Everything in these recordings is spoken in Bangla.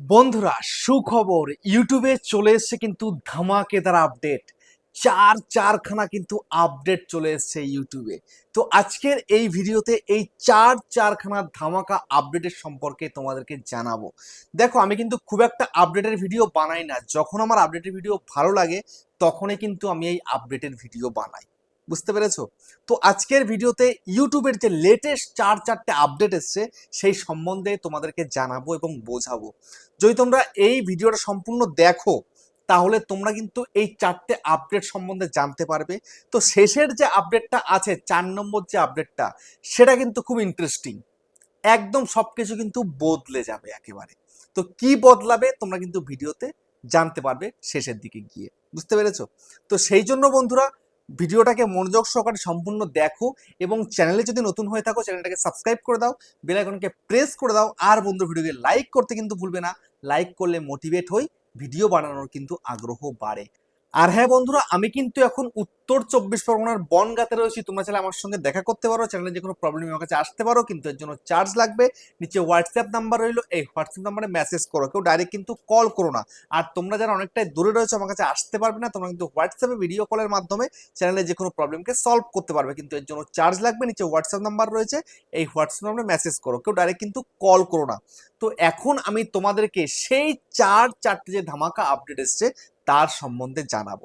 বন্ধুরা, সুখবর, ইউটিউবে চলে এসছে কিন্তু ধামাকেদার আপডেট। চার চারখানা কিন্তু আপডেট চলে এসছে ইউটিউবে। তো আজকের এই ভিডিওতে এই চার চারখানা ধামাকা আপডেটের সম্পর্কে তোমাদেরকে জানাব। দেখো, আমি কিন্তু খুব একটা আপডেটের ভিডিও বানাই না। যখন আমার আপডেটের ভিডিও ভালো লাগে, তখনই কিন্তু আমি এই আপডেটের ভিডিও বানাই। বুঝতে পেরেছ? তো আজকের ভিডিওতে ইউটিউবের যে লেটেস্ট চার চারটে আপডেট এসছে, সেই সম্বন্ধে তোমাদেরকে জানাব এবং বোঝাবো। যদি তোমরা এই ভিডিওটা সম্পূর্ণ দেখো, তাহলে তোমরা কিন্তু এই চারটে আপডেট সম্বন্ধে জানতে পারবে। তো শেষের যে আপডেটটা আছে, চার নম্বর যে আপডেটটা সেটা কিন্তু খুব ইন্টারেস্টিং একদম সব কিছু কিন্তু বদলে যাবে একেবারে। তো কি বদলাবে, তোমরা কিন্তু ভিডিওতে জানতে পারবে শেষের দিকে গিয়ে। বুঝতে পেরেছ? তো সেই জন্য বন্ধুরা ভিডিওটাকে মনোযোগ সহকারে সম্পূর্ণ দেখো এবং চ্যানেলে যদি নতুন হয়ে থাকো, চ্যানেলটাকে সাবস্ক্রাইব করে দাও বেলাইকনকে প্রেস করে দাও। আর বন্ধু, ভিডিওকে লাইক করতে কিন্তু ভুলবে না। লাইক করলে মোটিভেট হই ভিডিও বানানোর কিন্তু আগ্রহ বাড়ে। আর হ্যাঁ বন্ধুরা, আমি কিন্তু এখন উত্তর চব্বিশ পরগনার বনগাতে রয়েছি। তোমরা চাইলে আমার সঙ্গে দেখা করতে পারো চ্যানেলে যে কোনো প্রবলেম আমার কাছে আসতে পারো, কিন্তু এর জন্য চার্জ লাগবে। নিচে হোয়াটসঅ্যাপ নাম্বার রইল, এই হোয়াটসঅ্যাপ নাম্বারে মেসেজ করো, কেউ ডাইরেক্ট কিন্তু কল করো না। আর তোমরা যারা অনেকটাই দূরে রয়েছে, আমার কাছে আসতে পারবে না, তোমরা কিন্তু হোয়াটসঅ্যাপে ভিডিও কলের মাধ্যমে চ্যানেলে যে কোনো প্রবলেমকে সলভ করতে পারবে, কিন্তু এর জন্য চার্জ লাগবে। নিচে হোয়াটসঅ্যাপ নাম্বার রয়েছে, এই হোয়াটসঅ্যাপ নাম্বারে মেসেজ করো, কেউ ডাইরেক্ট কিন্তু কল করো না। তো এখন আমি তোমাদেরকে সেই চার চারটে যে ধামাকা আপডেট এসছে, তার সম্বন্ধে জানাব।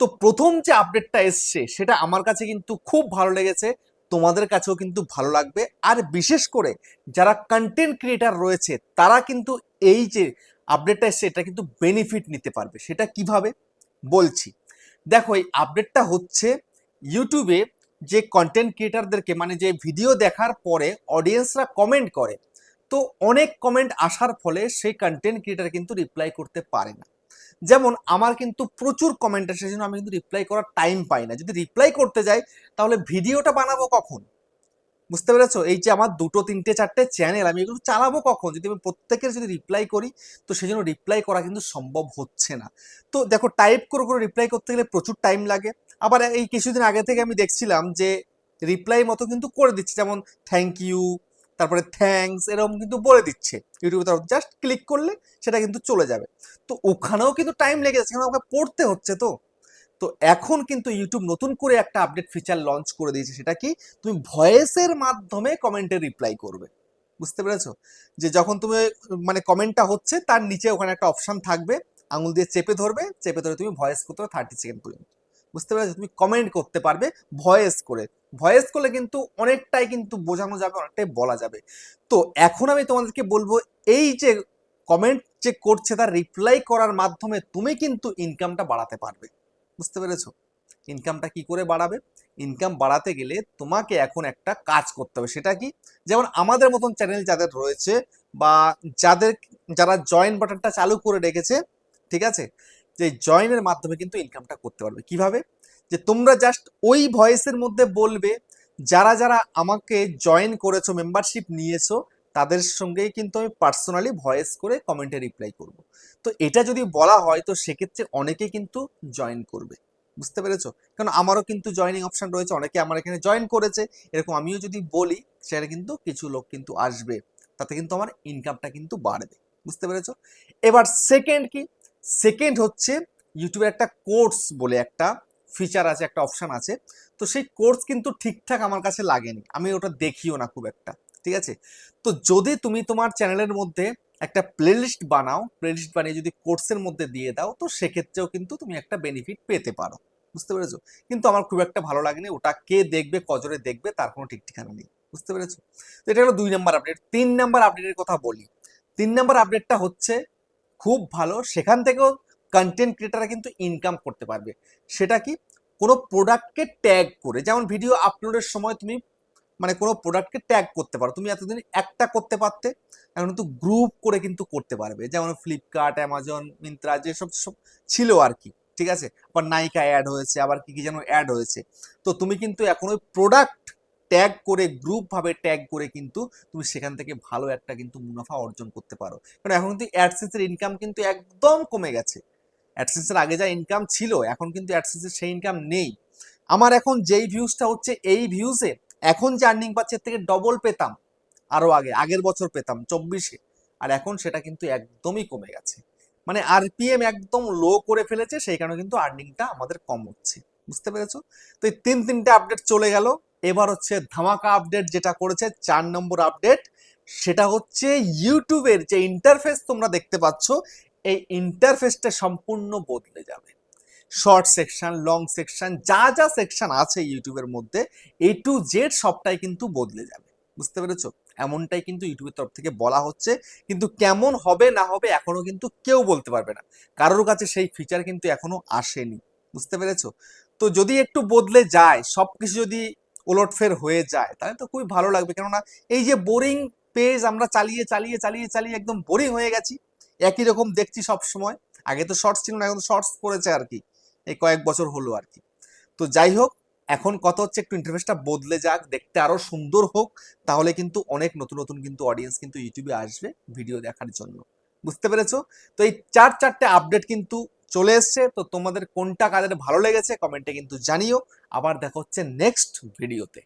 তো প্রথম যে আপডেটটা এসছে, সেটা আমার কাছে কিন্তু খুব ভালো লেগেছে, তোমাদের কাছেও কিন্তু ভালো লাগবে। আর বিশেষ করে যারা কন্টেন্ট ক্রিয়েটার রয়েছে, তারা কিন্তু এই যে আপডেটটা এসছে, এটা কিন্তু বেনিফিট নিতে পারবে। সেটা কীভাবে? বলছি। দেখো, এই আপডেটটা হচ্ছে ইউটিউবে যে কন্টেন্ট ক্রিয়েটারদেরকে মানে যে ভিডিও দেখার পরে অডিয়েন্সরা কমেন্ট করে। তো অনেক কমেন্ট আসার ফলে সেই কন্টেন্ট ক্রিয়েটার কিন্তু রিপ্লাই করতে পারে না। যেমন আমার কিন্তু প্রচুর কমেন্ট আসে, সেজন্য আমি কিন্তু রিপ্লাই করার টাইম পাই না। যদি রিপ্লাই করতে যাই, তাহলে ভিডিওটা বানাবো কখন? বুঝতে পেরেছ? এই যে আমার দুটো, তিনটে, চারটে চ্যানেল আমি এগুলো চালাবো কখন? যদি আমি প্রত্যেকের যদি রিপ্লাই করি, তো সেই জন্য রিপ্লাই করা কিন্তু সম্ভব হচ্ছে না। তো দেখো টাইপ করে করে রিপ্লাই করতে গেলে প্রচুর টাইম লাগে। আবার এই কিছুদিন আগে থেকে আমি দেখছিলাম যে রিপ্লাই মতো কিন্তু করে দিচ্ছে। যেমন থ্যাংক ইউ তারপরে থ্যাঙ্কস এরকম কিন্তু বলে দিচ্ছে। ইউটিউবে তরফ জাস্ট ক্লিক করলে সেটা কিন্তু চলে যাবে। তো ওখানেও কিন্তু টাইম লেগে যাচ্ছে, কারণ আমাকে পড়তে হচ্ছে তো। তো এখন কিন্তু ইউটিউব নতুন করে একটা আপডেট ফিচার লঞ্চ করে দিয়েছে, সেটা কি? তুমি ভয়েসের মাধ্যমে কমেন্টে রিপ্লাই করবে। বুঝতে পেরেছ? যে যখন তুমি মানে কমেন্টটা হচ্ছে, তার নিচে ওখানে একটা অপশান থাকবে, আঙুল দিয়ে চেপে ধরবে, চেপে ধরে তুমি ভয়েস করতে থার্টি সেকেন্ড পর্যন্ত। বুঝতে পেরেছ? তুমি কমেন্ট করতে পারবে ভয়েস করে। ভয়েস করলে কিন্তু অনেকটাই কিন্তু বোঝানো যাবে, অনেকটাই বলা যাবে। তো এখন আমি তোমাদেরকে বলব, এই যে কমেন্ট যে করছে তার রিপ্লাই করার মাধ্যমে তুমি কিন্তু ইনকামটা বাড়াতে পারবে। বুঝতে পেরেছ? ইনকামটা কি করে বাড়াবে? ইনকাম বাড়াতে গেলে তোমাকে এখন একটা কাজ করতে হবে। সেটা কি? যেমন আমাদের মতন চ্যানেল যাদের রয়েছে বা যাদের, যারা জয়েন বাটনটা চালু করে রেখেছে, ঠিক আছে? যে জয়েনের মাধ্যমে কিন্তু ইনকামটা করতে পারবে। কীভাবে? যে তোমরা জাস্ট ওই ভয়েসের মধ্যে বলবে, যারা যারা আমাকে জয়েন করেছ মেম্বারশিপ নিয়েছো, তাদের সঙ্গেই কিন্তু আমি পার্সোনালি ভয়েস করে কমেন্টে রিপ্লাই করব। তো এটা যদি বলা হয়, তো সেক্ষেত্রে অনেকে কিন্তু জয়েন করবে। বুঝতে পেরেছ? কারণ আমারও কিন্তু জয়েনিং অপশন রয়েছে, অনেকে আমার এখানে জয়েন করেছে। এরকম আমিও যদি বলি সেটা কিন্তু কিছু লোক কিন্তু আসবে। তাতে কিন্তু আমার ইনকামটা কিন্তু বাড়বে। বুঝতে পেরেছ? এবার সেকেন্ড কি? সেকেন্ড হচ্ছে ইউটিউবের একটা কোর্স বলে একটা ফিচার আছে, একটা অপশন আছে। তো সেই কোর্স কিন্তু ঠিকঠাক আমার কাছে লাগেনি। আমি ওটা দেখিও না খুব একটা, ঠিক আছে? তো যদি তুমি তোমার চ্যানেলের মধ্যে একটা প্লেলিস্ট বানাও প্লেলিস্ট বানিয়ে যদি কোর্সের মধ্যে দিয়ে দাও, তো সেক্ষেত্রেও কিন্তু তুমি একটা বেনিফিট পেতে পারো, বুঝতে পেরেছ? কিন্তু আমার খুব একটা ভালো লাগেনি, ওটা কে দেখবে কজরে দেখবে, তার কোনো ঠিক ঠিকানা নেই, বুঝতে পেরেছ? তো এটা হলো দুই নাম্বার আপডেট তিন নম্বর আপডেটের কথা বলি। তিন নম্বর আপডেটটা হচ্ছে খুব ভালো, সেখান থেকেও কন্টেন্ট ক্রিয়েটাররা কিন্তু ইনকাম করতে পারবে। সেটা কি? কোনো প্রোডাক্টকে ট্যাগ করে, যেমন ভিডিও আপলোডের সময় তুমি মানে কোনো প্রোডাক্টকে ট্যাগ করতে পারো। তুমি এতদিন একটা করতে পারতে, এখন কিন্তু গ্রুপ করে কিন্তু করতে পারবে। যেমন ফ্লিপকার্ট অ্যামাজন মিন্ত্রা যেসব সব ছিল আর কি, ঠিক আছে? আবার নাইকা অ্যাড হয়েছে, আবার কি কি যেন অ্যাড হয়েছে। তো তুমি কিন্তু এখন ওই প্রোডাক্ট ট্যাগ করে গ্রুপ ভাবে ট্যাগ করে কিন্তু তুমি সেখান থেকে ভালো একটা কিন্তু মুনাফা অর্জন করতে পারো। কারণ এখন কিন্তু অ্যাডসেন্সের ইনকাম কিন্তু একদম কমে গেছে। অ্যাডসেন্সের আগে যা ইনকাম ছিল, এখন কিন্তু অ্যাডসেন্সের সেই ইনকাম নেই। আমার এখন যেই ভিউজটা হচ্ছে, এই ভিউজে এখন যে আর্নিং পাচ্ছে থেকে ডবল পেতাম, আরও আগে, আগের বছর পেতাম, চব্বিশে। আর এখন সেটা কিন্তু একদমই কমে গেছে। মানে আরপিএম একদম লো করে ফেলেছে, সেই কারণে কিন্তু আর্নিংটা আমাদের কম হচ্ছে। বুঝতে পেরেছ? তো এই তিন তিনটে আপডেট চলে গেল। এবার হচ্ছে ধামাকা আপডেট যেটা করেছে, চার নম্বর আপডেট সেটা হচ্ছে ইউটিউবের যে ইন্টারফেস তোমরা দেখতে পাচ্ছ, এই ইন্টারফেসটা সম্পূর্ণ বদলে যাবে। শর্ট সেকশন লং সেকশন যা যা সেকশন আছে ইউটিউবের মধ্যে এ টু জেড সবটাই কিন্তু বদলে যাবে। বুঝতে পেরেছ? এমনটাই কিন্তু ইউটিউবের তরফ থেকে বলা হচ্ছে। কিন্তু কেমন হবে, না হবে, এখনও কিন্তু কেউ বলতে পারবে না। কারোর কাছে সেই ফিচার কিন্তু এখনও আসেনি। বুঝতে পেরেছ? তো যদি একটু বদলে যায়, সবকিছু যদি ওলটফের হয়ে যায়, তাহলে তো খুবই ভালো লাগবে। কেননা এই যে বোরিং পেজ আমরা চালিয়ে চালিয়ে চালিয়ে চালিয়ে একদম বোরিং হয়ে গেছি, একই রকম দেখছি সব সময়। আগে তো শর্টস ছিল না, এখন শর্টস করেছে আর কি, এই কয়েক বছর হলো আর কি। তো যাই হোক, এখন কথা হচ্ছে একটু ইন্টারফেসটা বদলে যাক, দেখতে আরও সুন্দর হোক, তাহলে কিন্তু অনেক নতুন নতুন কিন্তু অডিয়েন্স কিন্তু ইউটিউবে আসবে ভিডিও দেখার জন্য। বুঝতে পেরেছ? তো এই চার চারটে আপডেট কিন্তু চলে এসছে। তো তোমাদের কোনটা কাদের ভালো লেগেছে কমেন্টে কিন্তু জানিও। আবার দেখা হচ্ছে নেক্সট ভিডিওতে